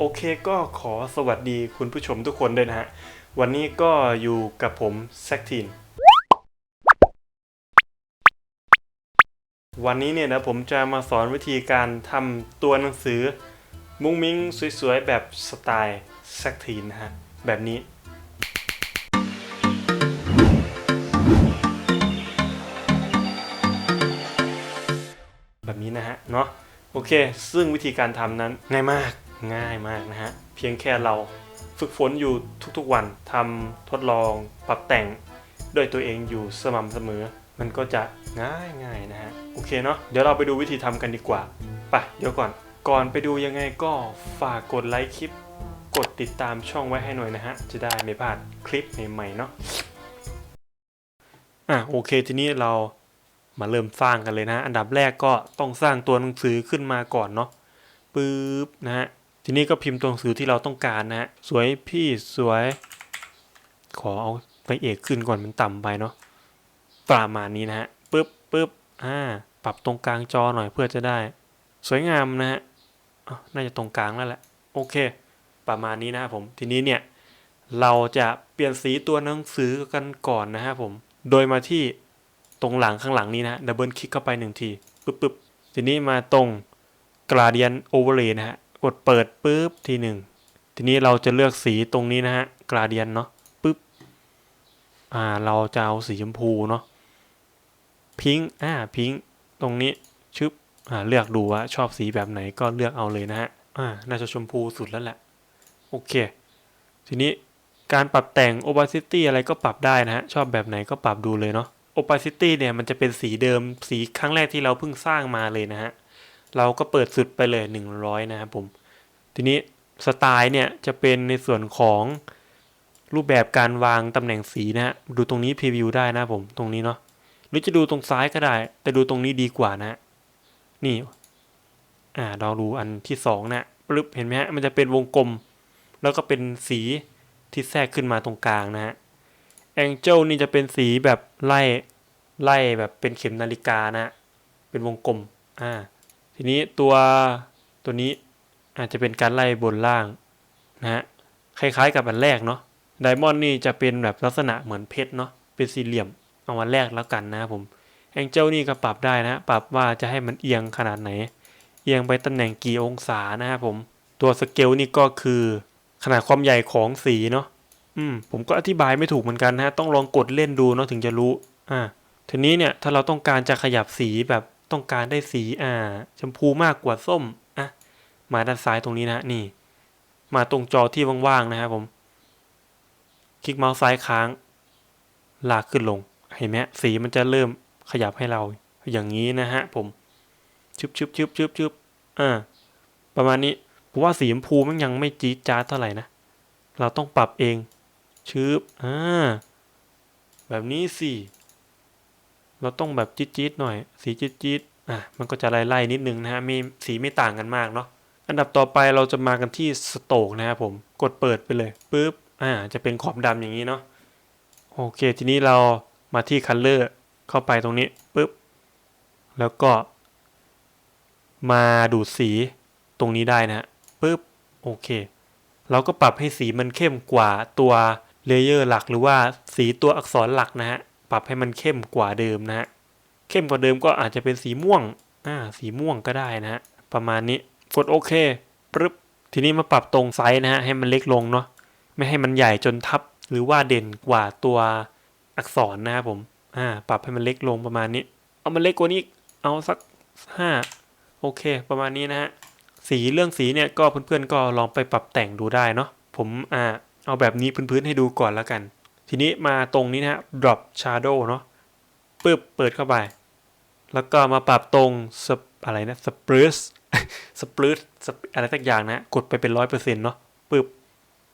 โอเคก็ขอสวัสดีคุณผู้ชมทุกคนด้วยนะฮะ วันนี้ก็อยู่กับผมแซกทีน วันนี้เนี่ยนะผมจะมาสอนวิธีการทำตัวหนังสือ มุ้งมิ้งสวยๆ แบบสไตล์แซกทีนนะฮะ แบบนี้ แบบนี้นะฮะ เนาะโอเค ซึ่งวิธีการทำนั้นง่ายมาก ง่ายมากนะฮะ เพียงแค่เราฝึกฝนอยู่ทุกๆวันทำทดลองปรับแต่งด้วยตัวเองอยู่สม่ำเสมอ มันก็จะง่ายง่ายๆนะฮะ โอเคเนาะเดี๋ยวเราไปดูวิธีทำกันดีกว่าไปเดี๋ยวก่อนก่อนไปดูยังไงก็ฝากกดไลค์คลิป กดติดตามช่องไว้ให้หน่อยนะฮะ จะได้ไม่พลาดคลิปใหม่ๆเนาะอะโอเคทีนี้เรามาเริ่มสร้างกันเลยนะ อันดับแรกก็ต้องสร้างตัวหนังสือขึ้นมาก่อนเนาะปึ๊บนะฮะ ทีนี้ก็พิมพ์ตัวหนังสือที่เราต้องการนะฮะสวยพี่สวย ขอเอาไปเอกขึ้นก่อนมันต่ำไปเนาะประมาณนี้นะฮะปึ๊บปึ๊บอ่าปรับตรงกลางจอหน่อยเพื่อจะได้ สวยงามนะฮะน่าจะตรงกลางแล้วแหละโอเค ประมาณนี้นะครับผมทีนี้เนี่ยเราจะเปลี่ยนสีตัวหนังสือกันก่อนนะฮะผมโดยมาที่ตรงหลังข้างหลังนี้นะดับเบิลคลิกเข้าไปหนึ่งทีปึ๊บปึ๊บทีนี้มาตรง gradient overlay นะฮะ กดเปิดปึ๊บทีหนึ่งทีนี้เราจะเลือกสีตรงนี้นะฮะ gradient เนาะปึ๊บอ่าเราจะเอาสีชมพูเนาะพิงอ่าพิงตรงนี้ชึบอ่าเลือกดูว่าชอบสีแบบไหนก็เลือกเอาเลยนะฮะอ่าน่าจะชมพูสุดแล้วแหละโอเค ทีนี้การปรับแต่ง opacity อะไรก็ปรับได้นะฮะ ชอบแบบไหนก็ปรับดูเลยเนาะ opacity เนี่ยมันจะเป็นสีเดิมสีครั้งแรกที่เราเพิ่งสร้างมาเลยนะฮะ เราก็เปิดสุดไปเลย 100 นะครับผม ทีนี้สไตล์เนี่ยจะเป็นในส่วนของรูปแบบการวางตำแหน่งสีนะฮะ ดูตรงนี้พรีวิวได้นะผม ตรงนี้เนาะ หรือจะดูตรงซ้ายก็ได้ แต่ดูตรงนี้ดีกว่านะ นี่ อ่าเราดูอันที่สองนะปึ๊บเห็นไหมฮะ มันจะเป็นวงกลม แล้วก็เป็นสีที่แทรกขึ้นมาตรงกลางนะฮะ แองเจิลนี่จะเป็นสีแบบไล่ไล่แบบเป็นเข็มนาฬิกานะ เป็นวงกลม อ่า ทีนี้ตัวตัวนี้อาจจะเป็นการไล่บนล่างนะฮะคล้ายๆกับอันแรกเนาะไดมอนด์นี่จะเป็นแบบลักษณะเหมือนเพชรเนาะเป็นสี่เหลี่ยมเอาวันแรกแล้วกันนะครับผมแองเจิลนี่ก็ปรับได้นะปรับว่าจะให้มันเอียงขนาดไหน เอียงไปตำแหน่งกี่องศานะครับผมตัวสเกลนี่ก็คือขนาดความใหญ่ของสีเนาะอืมผมก็อธิบายไม่ถูกเหมือนกันนะฮะต้องลองกดเล่นดูเนาะถึงจะรู้อ่าทีนี้เนี่ยถ้าเราต้องการจะขยับสีแบบ ต้องการได้สีอ่าชมพูมากกว่าส้มอะมาด้านซ้ายตรงนี้นะนี่ มาตรงจอที่ว่างๆนะครับผม คลิกเมาส์ซ้ายค้าง ลากขึ้นลง เห็นไหมสีมันจะเริ่มขยับให้เราอย่างนี้นะฮะผมชึบชึบชึบชึบชึบอ่าประมาณนี้ผมว่าสีชมพูมันยังไม่จี๊ดจ๊าดเท่าไหร่นะ เราต้องปรับเองชึบอ่าแบบนี้สิ เราต้องแบบจี๊ดๆหน่อย สีจี๊ดๆอะมันก็จะไล่ๆนิดนึงนะฮะมีสีไม่ต่างกันมากเนาะอันดับต่อไปเราจะมากันที่สโตกนะครับผมกดเปิดไปเลยปุ๊บอ่าจะเป็นขอบดำอย่างนี้เนาะโอเค ทีนี้เรามาที่คัลเลอร์เข้าไปตรงนี้ปุ๊บแล้วก็ มาดูดสีตรงนี้ได้นะฮะปุ๊บโอเคเราก็ปรับให้สีมันเข้มกว่าตัวเลเยอร์หลักหรือว่าสีตัวอักษรหลักนะฮะ ปรับให้มันเข้มกว่าเดิมนะฮะเข้มกว่าเดิมก็อาจจะเป็นสีม่วงอ่าสีม่วงก็ได้นะฮะประมาณนี้กดโอเคปึ๊บทีนี้มาปรับตรงไซส์นะฮะให้มันเล็กลงเนาะไม่ให้มันใหญ่จนทับหรือว่าเด่นกว่าตัวอักษรนะครับผมอ่าปรับให้มันเล็กลงประมาณนี้ เอามันเล็กกว่านี้เอาสักห้าโอเค ประมาณนี้นะฮะสีเรื่องสีเนี่ยก็เพื่อนๆก็ลองไปปรับแต่งดูได้เนาะผมอ่าเอาแบบนี้พื้นๆให้ดูก่อนแล้วกัน ทีนี้มาตรงนี้นะฮะ drop shadow เนาะปึ๊บเปิดเข้าไป แล้วก็มาปรับตรงอะไรนะ spruce spruce อะไรสักอย่างนะ กดไปเป็นร้อยเปอร์เซ็นต์เนาะปึ๊บ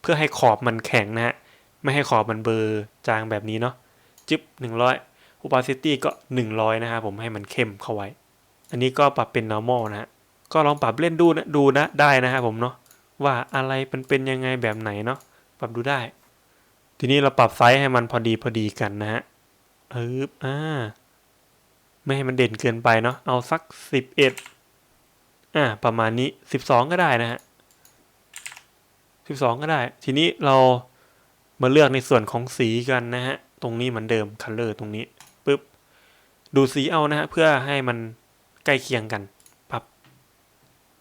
เพื่อให้ขอบมันแข็งนะฮะ ไม่ให้ขอบมันเบลอร์จางแบบนี้เนาะจึ๊บหนึ่งร้อย opacity ก็หนึ่งร้อยนะครับผมให้มันเข้มเข้าไว้ อันนี้ก็ปรับเป็น normal นะฮะ ก็ลองปรับเล่นดูนะดูนะได้นะครับผมเนาะว่าอะไรเป็นเป็นยังไงแบบไหนเนาะปรับดูได้ ทีนี้เราปรับไซส์ให้มันพอดีพอดีกันนะฮะเอออ่า ไม่ให้มันเด่นเกินไปเนาะ เอาสักสิบเอ็ดอ่า ประมาณนี้สิบสองก็ได้นะฮะ12ก็ได้ ทีนี้เรามาเลือกในส่วนของสีกันนะฮะ ตรงนี้เหมือนเดิม color ตรงนี้ปุ๊บ ดูสีเอานะฮะ เพื่อให้มันใกล้เคียงกัน ปรับ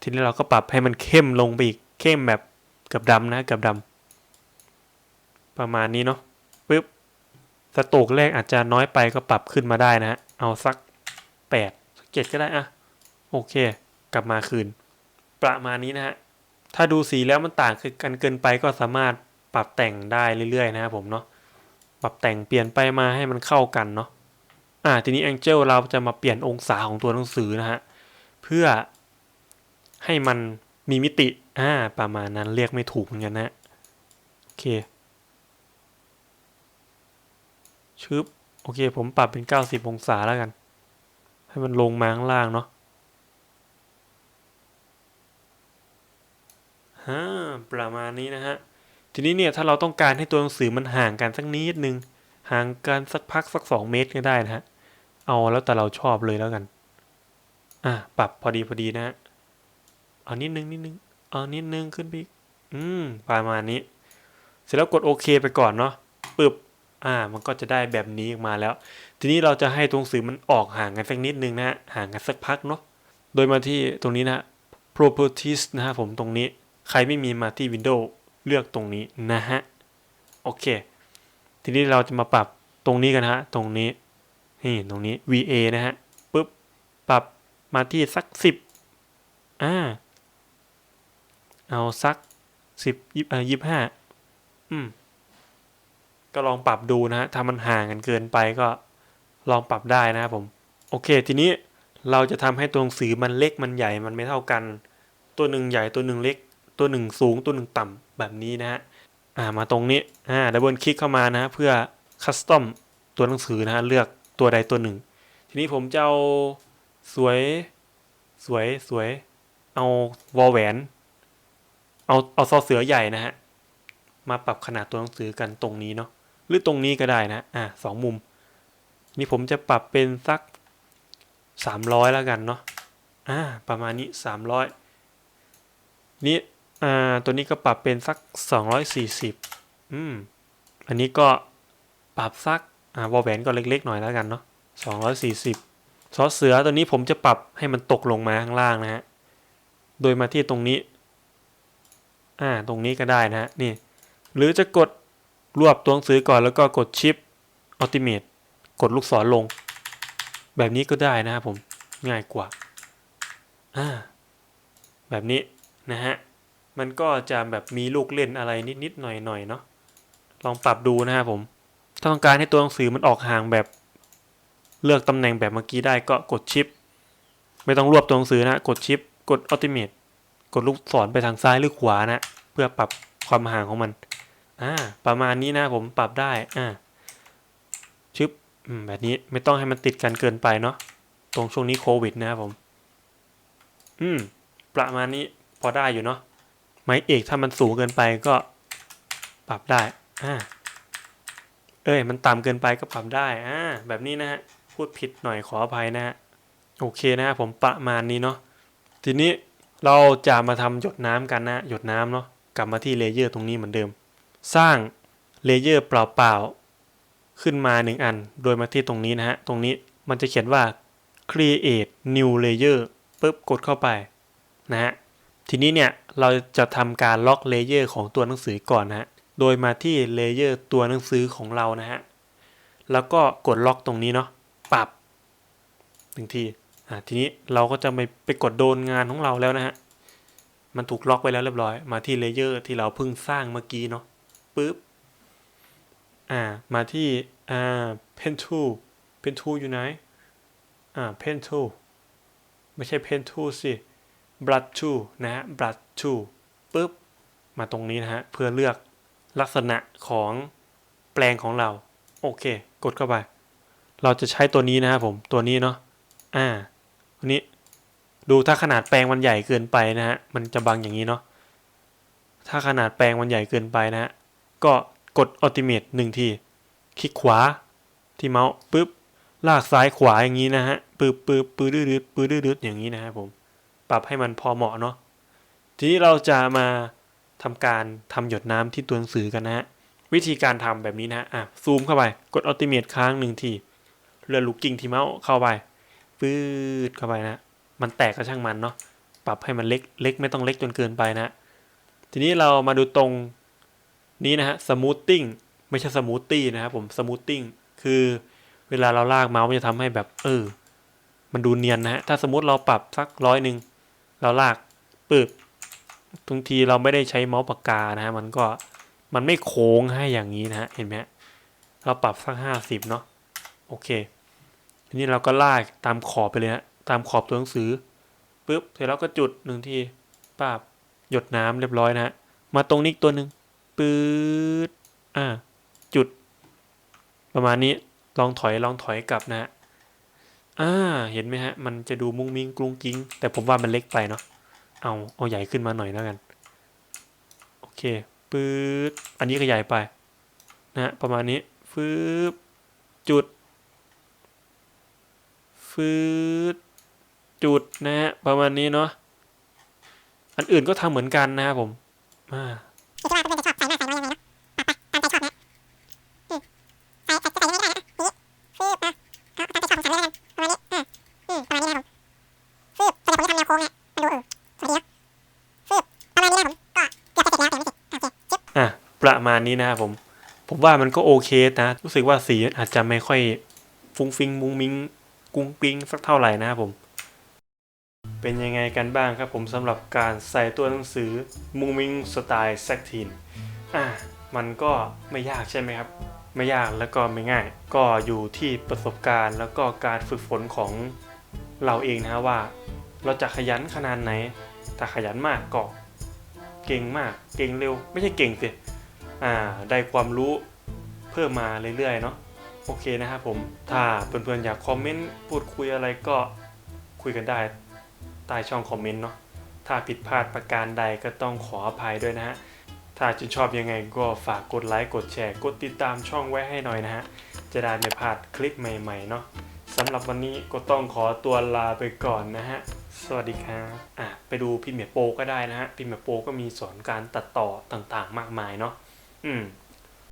ทีนี้เราก็ปรับให้มันเข้มลงไปอีก เข้มแบบเกับดำนะเกับดำ ประมาณนี้เนาะปุ๊บสโตรกแรกอาจจะน้อยไปก็ปรับขึ้นมาได้นะฮะเอาสักแปดสักเจ็ดก็ได้อะโอเค กลับมาคืน ประมาณนี้นะฮะถ้าดูสีแล้วมันต่างกันเกินไปก็สามารถปรับแต่งได้เรื่อยๆนะครับผมเนาะปรับแต่งเปลี่ยนไปมาให้มันเข้ากันเนาะอ่าทีนี้ Angel เราจะมาเปลี่ยนองศาของตัวหนังสือนะฮะเพื่อให้มันมีมิติอ่าประมาณนั้นเรียกไม่ถูกเหมือนกันนะโอเค ชึบโอเค ผมปรับเป็น 90 องศาแล้วกัน ให้มันลงมาข้างล่างเนาะฮ่าประมาณนี้นะฮะ ทีนี้เนี่ยถ้าเราต้องการให้ตัวหนังสือมันห่างกันสักนิดนึง ห่างกันสักพักสักสองเมตรก็ได้นะฮะ เอาแล้วแต่เราชอบเลยแล้วกัน อะปรับพอดีพอดีนะฮะ เอานิดนึงนิดนึง เอานิดนึงขึ้นไปอีก อืมประมาณนี้ เสร็จแล้วกดโอเคไปก่อนเนาะปึ๊บ อ่า มันก็จะได้แบบนี้ออกมาแล้ว ทีนี้เราจะให้ตัวหนังสือมันออกห่างกันสักนิดนึงนะฮะห่างกันสักพักเนาะโดยมาที่ตรงนี้นะฮะ properties นะฮะผมตรงนี้ใครไม่มีมาที่ Windows เลือกตรงนี้นะฮะโอเค ทีนี้เราจะมาปรับตรงนี้กันฮะ ตรงนี้นี่ตรงนี้ VA นะฮะปุ๊บปรับมาที่สักสิบอ่าเอาสักสิบยี่เอ่อยี่ห้าอืม ก็ลองปรับดูนะฮะถ้ามันห่างกันเกินไปก็ลองปรับได้นะครับผมโอเค ทีนี้เราจะทำให้ตัวหนังสือมันเล็กมันใหญ่มันไม่เท่ากัน ตัวหนึ่งใหญ่ตัวหนึ่งเล็ก ตัวหนึ่งสูงตัวหนึ่งต่ำแบบนี้นะฮะอ่ามาตรงนี้อ่าดับเบิลคลิกเข้ามานะฮะเพื่อคัสตอมตัวหนังสือนะฮะเลือกตัวใดตัวหนึ่ง ทีนี้ผมจะเอาสวยสวยสวย เอาวอลแหวน เอาเอาซอเสือใหญ่นะฮะมาปรับขนาดตัวหนังสือกันตรงนี้เนาะ หรือตรงนี้ก็ได้นะ อ่าสองมุม นี่ผมจะปรับเป็นสักสามร้อยแล้วกันเนาะ อ่า ประมาณนี้สามร้อยนี่ อ่า ตัวนี้ก็ปรับเป็นสักสองร้อยสี่สิบอืม อันนี้ก็ปรับสัก อ่าวอลแหวนก็เล็กๆหน่อยแล้วกันเนาะสองร้อยสี่สิบซอสเสือตัวนี้ผมจะปรับให้มันตกลงมาข้างล่างนะฮะ โดยมาที่ตรงนี้ อ่า ตรงนี้ก็ได้นะฮะ นี่ หรือจะกด รวบตัวหนังสือก่อนแล้วก็กดชิปอัลติเม e กดลูกศรลง แบบนี้ก็ได้นะครับผมง่ายกว่าอ่าแบบนี้นะฮะมันก็จะแบบมีลูกเล่นอะไรนิดๆหน่อยๆเนาะลองปรับดูนะครับผม ถ้าต้องการให้ตัวหนังสือมันออกห่างแบบ เลือกตำแหน่งแบบเมื่อกี้ได้ก็กดชิป ไม่ต้องรวบตัวหนังสือนะ กดชิป กดอัลติเม e กดลูกศรไปทางซ้ายหรือขวานะ เพื่อปรับความห่างของมัน อ่า ประมาณนี้นะผมปรับได้ อ่า ชึบแบบนี้ไม่ต้องให้มันติดกันเกินไปเนาะ ตรงช่วงนี้โควิดนะครับผม อืม ประมาณนี้พอได้อยู่เนาะ ไม้เอกถ้ามันสูงเกินไปก็ปรับได้ อ่า เอ้ย มันต่ำเกินไปก็ปรับได้ อ่า แบบนี้นะฮะ พูดผิดหน่อยขออภัยนะฮะ โอเคนะฮะผมประมาณนี้เนาะ ทีนี้เราจะมาทำหยดน้ำกันนะ หยดน้ำเนาะ กลับมาที่เลเยอร์ตรงนี้เหมือนเดิม สร้างเลเยอร์เปล่าๆ ขึ้นมาหนึ่งอัน โดยมาที่ตรงนี้นะฮะ ตรงนี้มันจะเขียนว่า create new layer ปุ๊บกดเข้าไปนะฮะ ทีนี้เนี่ย เราจะทำการล็อกเลเยอร์ของตัวหนังสือก่อนนะฮะ โดยมาที่เลเยอร์ตัวหนังสือของเรานะฮะ แล้วก็กดล็อกตรงนี้เนาะปรับหนึ่งทีอ่าทีนี้เราก็จะไปไปกดโดนงานของเราแล้วนะฮะ มันถูกล็อกไว้แล้วเรียบร้อย มาที่เลเยอร์ที่เราเพิ่งสร้างเมื่อกี้เนาะ ปึ๊บ อ่า มาที่ อ่า pen tool pen tool อยู่ไหน อ่า pen tool ไม่ใช่ pen tool สิ brush tool นะฮะ brush tool ปึ๊บ มาตรงนี้นะฮะ เพื่อเลือกลักษณะของแปลงของเรา โอเค กดเข้าไป เราจะใช้ตัวนี้นะครับผม ตัวนี้เนาะ อ่าตัวนี้ ดูถ้าขนาดแปลงมันใหญ่เกินไปนะฮะ มันจะบังอย่างนี้เนาะถ้าขนาดแปลงมันใหญ่เกินไปนะฮะ ก็กด Ultimate หนึ่งที คลิกขวาที่เมาส์ปุ๊บ ลากซ้ายขวาอย่างนี้นะฮะปึ๊บปึ๊บปื้ดดืดปื้ดดืดอย่างนี้นะครับผม ปรับให้มันพอเหมาะเนาะ ทีนี้เราจะมาทำการทำหยดน้ำที่ตัวหนังสือกันนะฮะ วิธีการทำแบบนี้นะฮะ อะ ซูมเข้าไป กดอัลติเม e ค้างหนึ่งที เลื่อนลูกกิ้งที่เมาส์เข้าไปปื๊ดเข้าไปนะ มันแตกก็ช่างมันเนาะ ปรับให้มันเล็ก เล็กไม่ต้องเล็กจนเกินไปนะ ทีนี้เรามาดูตรง นี้นะฮะสมูทติ้งไม่ใช่สมูทตี้นะครับผมสมูทติ้งคือเวลาเราลากเมาส์มันจะทำให้แบบ เออ มันดูเนียนนะฮะ ถ้าสมมติเราปรับสักร้อยหนึ่งเราลากปึ๊บบางทีเราไม่ได้ใช้เมาส์ปากกานะฮะ มันก็มันไม่โค้งให้อย่างนี้นะฮะ เห็นไหมเราปรับสักห้าสิบเนาะ โอเค ทีนี้เราก็ลากตามขอบไปเลยฮะตามขอบตัวหนังสือปึ๊บ เสร็จแล้วก็จุดหนึ่งทีปาบหยดน้ำเรียบร้อยนะฮะ มาตรงนี้ตัวหนึ่ง ปื๊ดอ่าจุด ประมาณนี้ลองถอยลองถอยกลับนะฮะอ่าเห็นไหมฮะ มันจะดูมุ้งมิ้งกรุงกิ้ง แต่ผมว่ามันเล็กไปเนาะเอาเอาใหญ่ขึ้นมาหน่อยแล้วกัน โอเคปื๊ดอันนี้ก็ใหญ่ไปนะฮะประมาณนี้ฟืบจุดฟืดจุดนะฮะประมาณนี้เนาะอันอื่นก็ทำเหมือนกันนะครับผมอ่า ค้งเนี่ยมันดูเออสวยดีนะฟืบประมาณนี้นะครับผมก็เกือบจะเสร็จแล้วแต่ไม่เสร็จโอเคจิ๊บอะประมาณนี้นะครับผม ผมว่ามันก็โอเคนะ รู้สึกว่าสีอาจจะไม่ค่อยฟุ้งฟิงมุ้งมิงกุ้งกริ้งสักเท่าไหร่นะครับผม เป็นยังไงกันบ้างครับผมสำหรับการใส่ตัวหนังสือมุ้งมิงสไตล์แซกทีนอะมันก็ไม่ยากใช่ไหมครับ ไม่ยากแล้วก็ไม่ง่าย ก็อยู่ที่ประสบการณ์แล้วก็การฝึกฝนของเราเองนะฮะว่า เราจะขยันขนาดไหน ถ้าขยันมากก็เก่งมาก เก่งเร็ว ไม่ใช่เก่งสิอ่า ได้ความรู้เพิ่มมาเรื่อยๆเนาะ โอเคนะครับผม ถ้าเพื่อนๆอยากคอมเมนต์พูดคุยอะไรก็คุยกันได้ใต้ช่องคอมเมนต์เนาะ ถ้าผิดพลาดประการใดก็ต้องขออภัยด้วยนะฮะ ถ้าชื่นชอบยังไงก็ฝากกดไลค์ กดแชร์ กดติดตามช่องไว้ให้หน่อยนะฮะ จะได้ไม่พลาดคลิปใหม่ๆเนาะสำหรับวันนี้ก็ต้องขอตัวลาไปก่อนนะฮะ สวัสดีครับอะไปดูพิมพ์เมโปรก็ได้นะฮะพิมพ์เมโปรก็มีสอนการตัดต่อต่างๆ มากมายเนาะอืม